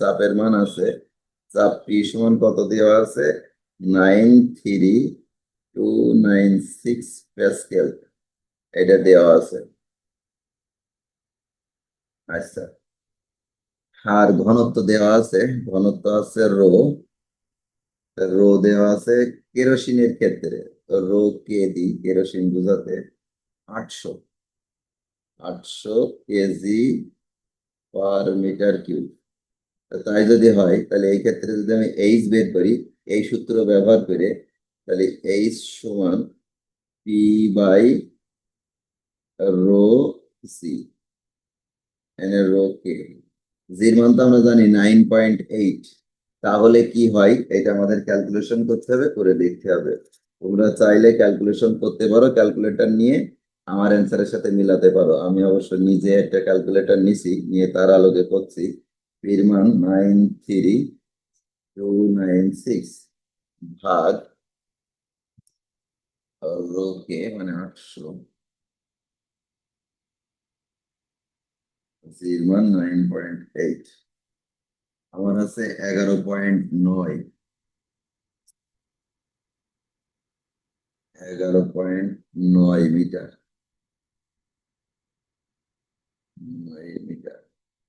চাপের মান আছে। চাপ পি সমান কত দেওয়া আছে? Nine three two nine six pascal. এটা দেওয়া আছে। আচ্ছা। আর ঘনত্ব দেওয়া আছে। ঘনত্ব আছে রো। রো দেওয়া আছে কেরোসিনের ক্ষেত্রে। রো কে দি কেরোসিন বোঝাতে? আটশো। আটশো কেজি পার মিটার কিউব। তাই যদি হয়, তাহলে এই ক্ষেত্রে যদি আমি এইচ বের করি, এই সূত্র ব্যবহার করে তাহলে এইচ সমান পি বাই রো সি এনে রো কে জির মান তো আমরা জানি নাইন পয়েন্ট এইট তাহলে কি হয়? এটা আমাদের ক্যালকুলেশন করতে হবে, করে দেখতে হবে। তোমরা চাইলে ক্যালকুলেশন করতে পারো ক্যালকুলেটর নিয়ে আমার অ্যান্সারের সাথে মিলাতে পারো। আমি অবশ্য নিজে একটা ক্যালকুলেটর নিছি, নিয়ে তার আলোকে করছি। এর nine three two nine six ভাগ রোকে মানে আটশো এর মান নাইন পয়েন্ট এইট আমার আছে এগারো পয়েন্ট নয় এগারো পয়েন্ট নয় মিটার নয় মিটার